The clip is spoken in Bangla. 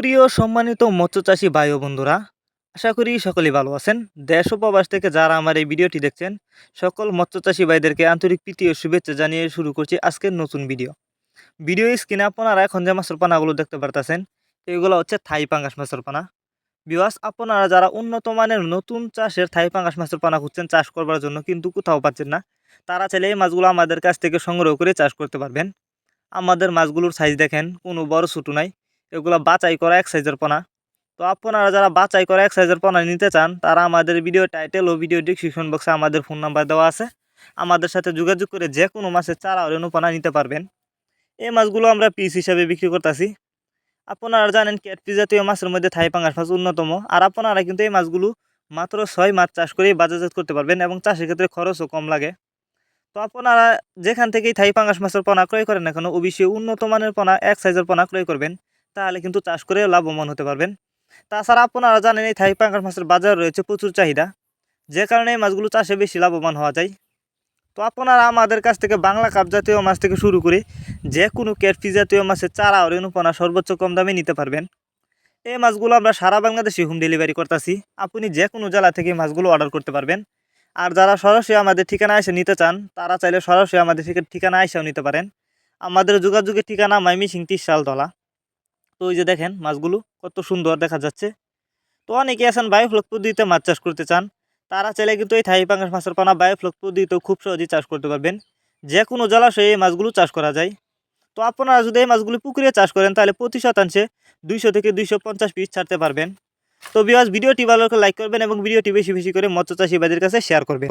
সুপ্রিয় সম্মানিত মৎস্যচাষী ভাই ও বন্ধুরা, আশা করি সকলেই ভালো আছেন। দেশ উপবাস থেকে যারা আমার এই ভিডিওটি দেখছেন, সকল মৎস্যচাষী ভাইদেরকে আন্তরিক প্রীতি ও শুভেচ্ছা জানিয়ে শুরু করছি আজকের নতুন ভিডিও। ভিডিও স্ক্রিনে আপনারা এখন যে মাছের পানাগুলো দেখতে পারতেছেন, এগুলো হচ্ছে থাই পাঙ্গাস মাছের পানা। বিওয়াস আপনারা যারা উন্নত মানের নতুন চাষের থাই পাঙ্গাস মাছের পানা খুঁজছেন, চাষ করবার জন্য কিন্তু কোথাও পাচ্ছেন না, তারা চাইলে এই মাছগুলো আমাদের কাছ থেকে সংগ্রহ করে চাষ করতে পারবেন। আমাদের মাছগুলোর সাইজ দেখেন, কোনো বড় ছোটো নাই। এগুলো বাছাই করা এক সাইজের পোনা। তো আপনারা যারা বাছাই করা এক সাইজের পোনা নিতে চান, তারা আমাদের ভিডিও টাইটেল ও ভিডিও ডিসক্রিপশন বক্সে আমাদের ফোন নাম্বার দেওয়া আছে। আমাদের সাথে যোগাযোগ করে যে কোনো মাছের চারা ও পোনা নিতে পারবেন। এই মাছগুলো আমরা পিস হিসাবে বিক্রি করতেছি। আপনারা জানেন ক্যাটফি জাতীয় মাছের মধ্যে থাই পাঙ্গাস মাছ অন্যতম। আর আপনারা কিন্তু এই মাছগুলো মাত্র ছয় মাছ চাষ করেই বাজারজাত করতে পারবেন এবং চাষের ক্ষেত্রে খরচও কম লাগে। তো আপনারা যেখান থেকেই থাই পাঙ্গাস মাছের পোনা ক্রয় করেন কেন, অবশ্যই উন্নত মানের পোনা এক সাইজের পোনা ক্রয় করবেন। তাহলে কিন্তু চাষ করে লাভবান হতে পারবেন। তাছাড়া আপনারা জানেন, এই থাই পাঙ্গাস মাছের বাজার রয়েছে প্রচুর চাহিদা। যে কারণে এই মাছগুলো চাষে বেশি লাভবান হওয়া যায়। তো আপনারা আমাদের কাছ থেকে বাংলা কাপ জাতীয় মাছ থেকে শুরু করে যে কোনো ক্যাটফি জাতীয় মাছের চারা ও রেণুপনা সর্বোচ্চ কম দামে নিতে পারবেন। এই মাছগুলো আমরা সারা বাংলাদেশে হোম ডেলিভারি করতেছি। আপনি যে কোনো জেলা থেকে মাছগুলো অর্ডার করতে পারবেন। আর যারা সরাসরি আমাদের ঠিকানা এসে নিতে চান, তারা চাইলে সরাসরি আমাদের ঠিকানা এসেও নিতে পারেন। আমাদের যোগাযোগের ঠিকানা মাইমি সিং তিরশাল দলা তো ওই যে দেখেন মাছগুলো কত সুন্দর দেখা যাচ্ছে। তো অনেকে আছেন বায়োফ্লক পদ্ধতিতে মাছ চাষ করতে চান। তারা চাইলে কিন্তু এই থাই পাঙ্গাস মাছের পানা বায়োফ্লক পদ্ধতিতেও খুব সহজেই চাষ করতে পারবেন। যে কোনো জলাশয়ে এই মাছগুলো চাষ করা যায়। তো আপনারা যদি এই মাছগুলো পুকুরে চাষ করেন তাহলে প্রতি শতাংশে দুইশো থেকে দুইশো পঞ্চাশ পিস ছাড়তে পারবেন। তো বিয়াস ভিডিওটি ভালো করে লাইক করবেন এবং ভিডিওটি বেশি বেশি করে মৎস্য চাষিবাদের কাছে শেয়ার করবেন।